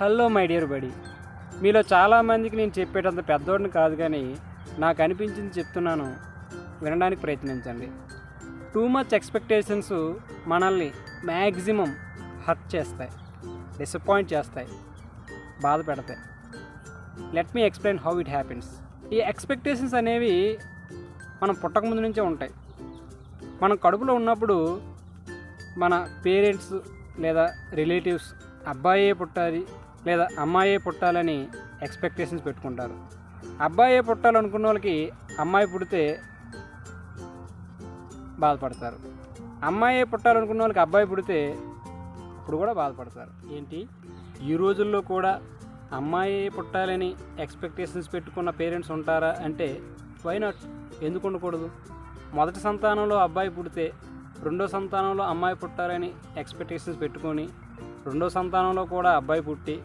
Hello my dear బడి. మీలో చాలామందికి నేను చెప్పేటంత పెద్దోడిని కాదు కానీ నాకు అనిపించింది చెప్తున్నాను. వినడానికి ప్రయత్నించండి. టూ మచ్ ఎక్స్పెక్టేషన్స్ మనల్ని మ్యాక్సిమం హర్ట్ చేస్తాయి డిసప్పాయింట్ చేస్తాయి బాధ పెడతాయి. Let me explain how it happens ఈ ఎక్స్పెక్టేషన్స్ అనేవి మనం పుట్టకముందు నుంచే ఉంటాయి. మనం కడుపులో ఉన్నప్పుడు మన పేరెంట్స్ లేదా రిలేటివ్స్ అబ్బాయే పుట్టాలి లేదా అమ్మాయే పుట్టాలని ఎక్స్పెక్టేషన్స్ పెట్టుకుంటారు. అబ్బాయే పుట్టాలనుకున్న వాళ్ళకి అమ్మాయి పుడితే బాధపడతారు. అమ్మాయే పుట్టాలనుకున్న వాళ్ళకి అబ్బాయి పుడితే అప్పుడు కూడా బాధపడతారు. ఏంటి? ఈ రోజుల్లో కూడా అమ్మాయి పుట్టాలని ఎక్స్పెక్టేషన్స్ పెట్టుకున్న పేరెంట్స్ ఉంటారా అంటే వై నాట్ ఎందుకు ఉండకూడదు? మొదటి సంతానంలో అబ్బాయి పుడితే రెండో సంతానంలో అమ్మాయి పుట్టాలని ఎక్స్పెక్టేషన్స్ పెట్టుకొని రెండో సంతానంలో కూడా అబ్బాయి పుట్టి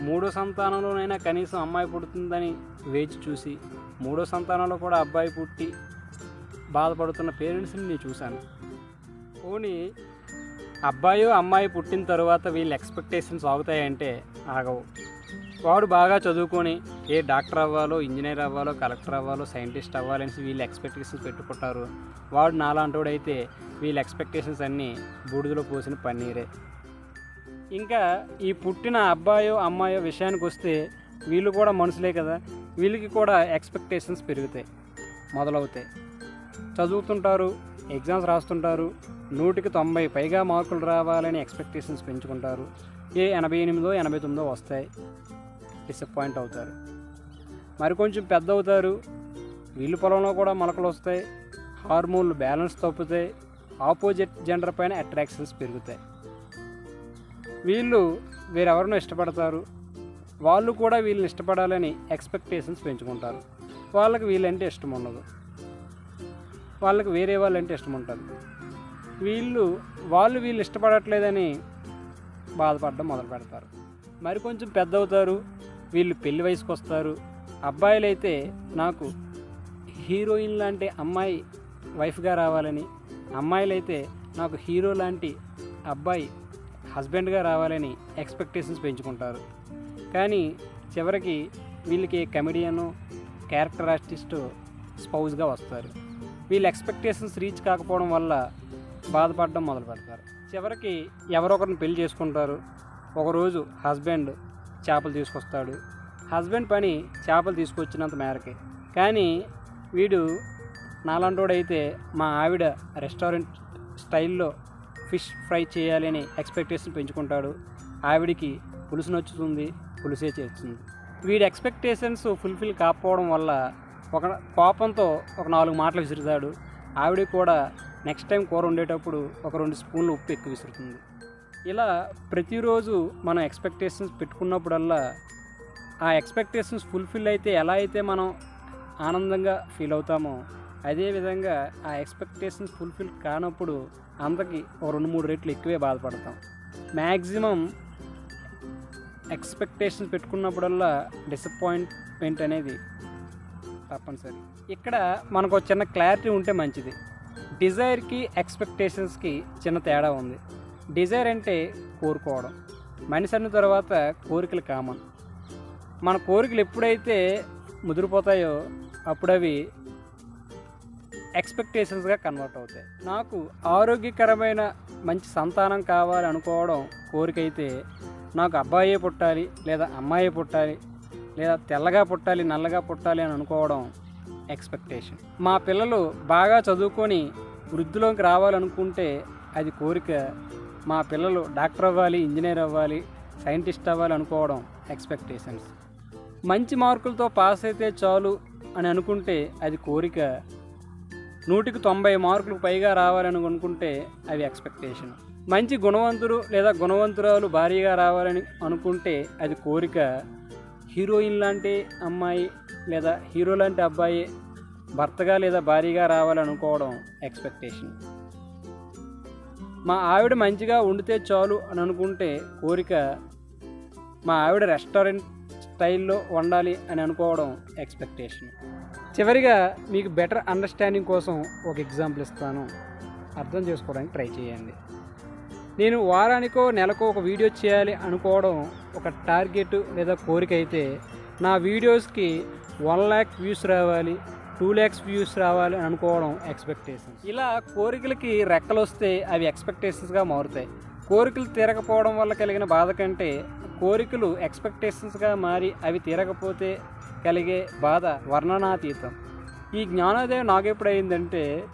మూడో సంతానంలోనైనా కనీసం అమ్మాయి పుడుతుందని వేచి చూసి మూడో సంతానంలో కూడా అబ్బాయి పుట్టి బాధపడుతున్న పేరెంట్స్ని నేను చూశాను. పోనీ అబ్బాయి అమ్మాయి పుట్టిన తర్వాత వీళ్ళ ఎక్స్పెక్టేషన్స్ ఆగుతాయంటే ఆగవు. వాడు బాగా చదువుకొని ఏ డాక్టర్ అవ్వాలో ఇంజనీర్ అవ్వాలో కలెక్టర్ అవ్వాలో సైంటిస్ట్ అవ్వాలని వీళ్ళు ఎక్స్పెక్టేషన్స్ పెట్టుకుంటారు. వాడు నాలాంటోడైతే వీళ్ళ ఎక్స్పెక్టేషన్స్ అన్నీ బూడిదలో పోసిన పన్నీరే. ఇంకా ఈ పుట్టిన అబ్బాయో అమ్మాయో విషయానికి వస్తే వీళ్ళు కూడా మనుషులే కదా. వీళ్ళకి కూడా ఎక్స్పెక్టేషన్స్ పెరుగుతాయి మొదలవుతాయి. చదువుతుంటారు ఎగ్జామ్స్ రాస్తుంటారు నూటికి తొంభై పైగా మార్కులు రావాలని ఎక్స్పెక్టేషన్స్ పెంచుకుంటారు. ఏ ఎనభై ఎనిమిదో ఎనభై తొమ్మిదో వస్తాయి డిసప్పాయింట్ అవుతారు. మరి కొంచెం పెద్ద అవుతారు వీళ్ళు పొలంలో కూడా మొలకలు వస్తాయి హార్మోన్లు బ్యాలెన్స్ తప్పుతాయి ఆపోజిట్ జెండర్ పైన అట్రాక్షన్స్ పెరుగుతాయి. వీళ్ళు వీరెవరినో ఇష్టపడతారు. వాళ్ళు కూడా వీళ్ళని ఇష్టపడాలని ఎక్స్పెక్టేషన్స్ పెంచుకుంటారు. వాళ్ళకి వీళ్ళంటే ఇష్టం ఉండదు వాళ్ళకి వేరే వాళ్ళంటే ఇష్టం ఉంటుంది వీళ్ళు వాళ్ళు వీళ్ళు ఇష్టపడట్లేదని బాధపడడం మొదలు పెడతారు. మరి కొంచెం పెద్ద అవుతారు వీళ్ళు పెళ్ళి వయసుకు వస్తారు అబ్బాయిలైతే నాకు హీరోయిన్ లాంటి అమ్మాయి వైఫ్గా రావాలని అమ్మాయిలు అయితే నాకు హీరో లాంటి అబ్బాయి హస్బెండ్గా రావాలని ఎక్స్పెక్టేషన్స్ పెంచుకుంటారు. కానీ చివరికి వీళ్ళకి కమెడియను క్యారెక్టర్ ఆర్టిస్టు స్పౌజ్గా వస్తారు. వీళ్ళ ఎక్స్పెక్టేషన్స్ రీచ్ కాకపోవడం వల్ల బాధపడడం మొదలు పెడతారు. చివరికి ఎవరొకరిని పెళ్ళి చేసుకుంటారు. ఒకరోజు హస్బెండ్ చేపలు తీసుకొస్తాడు. హస్బెండ్ పని చేపలు తీసుకొచ్చినంత మేరకే. కానీ వీడు నాలంటోడైతే మా ఆవిడ రెస్టారెంట్ స్టైల్లో ఫిష్ ఫ్రై చేయాలని ఎక్స్పెక్టేషన్ పెంచుకుంటాడు. ఆవిడికి పులుసు నచ్చుతుంది పులుసే చేస్తుంది. వీడి ఎక్స్పెక్టేషన్స్ ఫుల్ఫిల్ కాకపోవడం వల్ల ఒక కోపంతో ఒక నాలుగు మాటలు విసురుతాడు. ఆవిడ కూడా నెక్స్ట్ టైం కూర వండేటప్పుడు ఒక రెండు స్పూన్లు ఉప్పు ఎక్కువ విసురుతుంది. ఇలా ప్రతిరోజు మనం ఎక్స్పెక్టేషన్స్ పెట్టుకున్నప్పుడల్లా ఆ ఎక్స్పెక్టేషన్స్ ఫుల్ఫిల్ అయితే ఎలా అయితే మనం ఆనందంగా ఫీల్ అవుతామో అదేవిధంగా ఆ ఎక్స్పెక్టేషన్స్ ఫుల్ఫిల్ కానప్పుడు అంతకి ఒక రెండు మూడు రెట్లు ఎక్కువే బాధపడతాం. మ్యాక్సిమం ఎక్స్పెక్టేషన్స్ పెట్టుకున్నప్పుడల్లా డిసప్పాయింట్మెంట్ అనేది తప్పనిసరి. ఇక్కడ మనకు చిన్న క్లారిటీ ఉంటే మంచిది. డిజైర్కి ఎక్స్పెక్టేషన్స్కి చిన్న తేడా ఉంది. డిజైర్ అంటే కోరుకోవడం. మనిషి అన్న తర్వాత కోరికలు కామన్. మన కోరికలు ఎప్పుడైతే ముదిరిపోతాయో అప్పుడు అవి ఎక్స్పెక్టేషన్స్గా కన్వర్ట్ అవుతాయి. నాకు ఆరోగ్యకరమైన మంచి సంతానం కావాలి అనుకోవడం కోరికైతే నాకు అబ్బాయే పుట్టాలి లేదా అమ్మాయే పుట్టాలి లేదా తెల్లగా పుట్టాలి నల్లగా పుట్టాలి అని అనుకోవడం ఎక్స్పెక్టేషన్ మా పిల్లలు బాగా చదువుకొని వృద్ధిలోకి రావాలనుకుంటే అది కోరిక. మా పిల్లలు డాక్టర్ అవ్వాలి ఇంజనీర్ అవ్వాలి సైంటిస్ట్ అవ్వాలి అనుకోవడం ఎక్స్పెక్టేషన్స్ మంచి మార్కులతో పాస్ అయితే చాలు అని అనుకుంటే అది కోరిక. నూటికి తొంభై మార్కులకు పైగా రావాలని అనుకుంటే అవి ఎక్స్పెక్టేషన్ మంచి గుణవంతుడు లేదా గుణవంతురాలు భారీగా రావాలని అనుకుంటే అది కోరిక. హీరోయిన్ లాంటి అమ్మాయి లేదా హీరో లాంటి అబ్బాయి భర్తగా లేదా భారీగా రావాలనుకోవడం ఎక్స్పెక్టేషన్ మా ఆవిడ మంచిగా వండితే చాలు అని అనుకుంటే కోరిక మా ఆవిడ రెస్టారెంట్ స్టైల్లో వండాలి అని అనుకోవడం ఎక్స్పెక్టేషన్ చివరిగా మీకు బెటర్ అండర్స్టాండింగ్ కోసం ఒక ఎగ్జాంపుల్ ఇస్తాను. అర్థం చేసుకోవడానికి ట్రై చేయండి. నేను వారానికో నెలకో ఒక వీడియో చేయాలి అనుకోవడం ఒక టార్గెట్ లేదా కోరిక అయితే నా వీడియోస్కి వన్ ల్యాక్ వ్యూస్ రావాలి టూ ల్యాక్స్ వ్యూస్ రావాలి అని అనుకోవడం ఎక్స్పెక్టేషన్స్ ఇలా కోరికలకి రెక్కలు వస్తే అవి ఎక్స్పెక్టేషన్స్గా మారుతాయి. కోరికలు తీరకపోవడం వల్ల కలిగిన బాధ కంటే కోరికలు ఎక్స్పెక్టేషన్స్గా మారి అవి తీరకపోతే కలిగే బాధ వర్ణనాతీతం. ఈ జ్ఞానోదయం నాకు ఎప్పుడైందంటే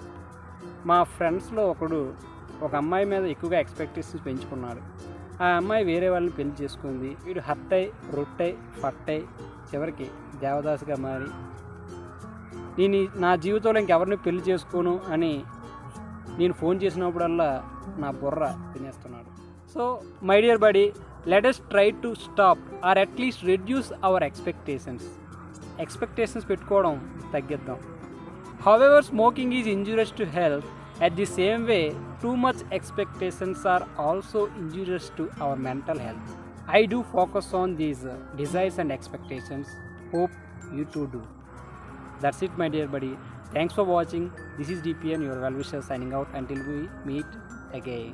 మా ఫ్రెండ్స్లో ఒకడు ఒక అమ్మాయి మీద ఎక్కువగా ఎక్స్పెక్టేషన్స్ పెంచుకున్నాడు. ఆ అమ్మాయి వేరే వాళ్ళని పెళ్ళి చేసుకుంది. వీడు హట్టై రొట్టై ఫట్టై చివరికి దేవదాసుగా మారి నేను నా జీవితంలో ఇంకెవరిని పెళ్ళి చేసుకోను అని నేను ఫోన్ చేసినప్పుడల్లా నా బుర్ర తినేస్తున్నాడు. So my dear buddy let us try to stop or at least reduce our expectations. Expectations పెట్టుకోవడం తగ్గిద్దాం However, smoking is injurious to health. At the same way, too much expectations are also injurious to our mental health. I do focus on these uh, desires and expectations. Hope you too do. That's it, my dear buddy. Thanks for watching. This is DPN, your well wisher, signing out until we meet again.